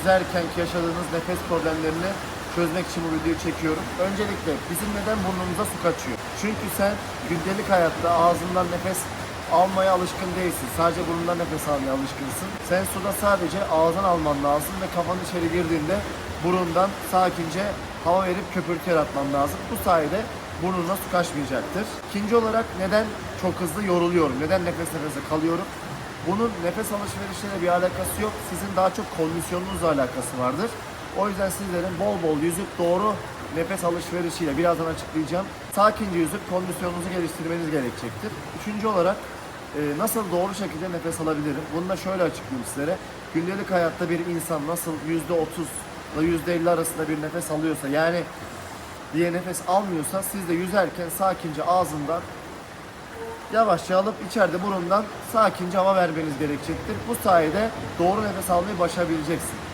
yüzerken yaşadığınız nefes problemlerini çözmek için bu videoyu çekiyorum. Öncelikle bizim neden burnumuza su kaçıyor? Çünkü sen gündelik hayatta ağzından nefes almaya alışkın değilsin. Sadece burnundan nefes almaya alışkınsın. Sen suda sadece ağzından alman lazım ve kafan içeri girdiğinde burundan sakince hava verip köpürtü yaratman lazım. Bu sayede burnuna su kaçmayacaktır. İkinci olarak neden çok hızlı yoruluyorum? Neden nefes nefese kalıyorum? Bunun nefes alışverişiyle bir alakası yok. Sizin daha çok kondisyonunuzla alakası vardır. O yüzden sizlerin bol bol yüzüp doğru nefes alışverişiyle birazdan açıklayacağım. Sakince yüzüp kondisyonunuzu geliştirmeniz gerekecektir. Üçüncü olarak e, nasıl doğru şekilde nefes alabilirim? Bunu da şöyle açıklayayım sizlere. Gündelik hayatta bir insan nasıl %30 ile %50 arasında bir nefes alıyorsa yani diye nefes almıyorsa siz de yüzerken sakince ağzından yavaşça alıp içeride burundan sakince hava vermeniz gerekecektir. Bu sayede doğru nefes almayı başarabileceksin.